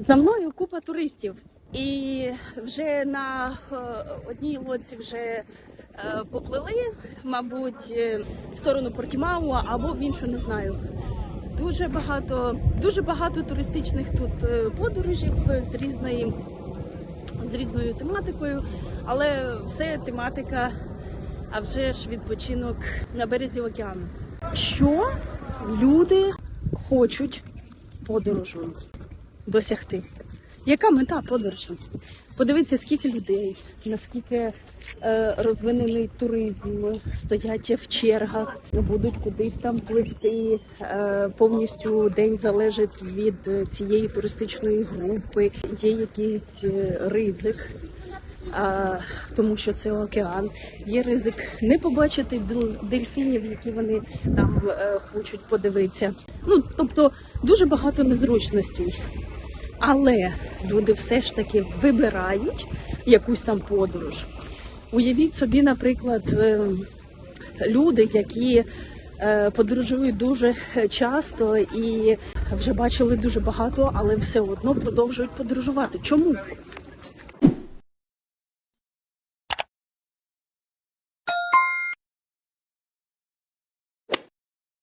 За мною купа туристів, і вже на е, одній лодці вже е, поплили, мабуть, е, в сторону Портімау або в іншу не знаю. Дуже багато, дуже багато туристичних тут подорожів з різної з різною тематикою, але все тематика, а вже ж відпочинок на березі океану. Що люди хочуть подорожу досягти? Яка мета подорожі? Подивіться, скільки людей, наскільки е, розвинений туризм, стоять в чергах, будуть кудись там пливти. Е, повністю день залежить від цієї туристичної групи. Є якийсь е, ризик. А, тому що це океан. Є ризик не побачити дел- дельфінів, які вони там е, хочуть подивитися. Ну тобто дуже багато незручностей. Але люди все ж таки вибирають якусь там подорож. Уявіть собі, наприклад, е, люди, які е, подорожують дуже часто і вже бачили дуже багато, але все одно продовжують подорожувати. Чому?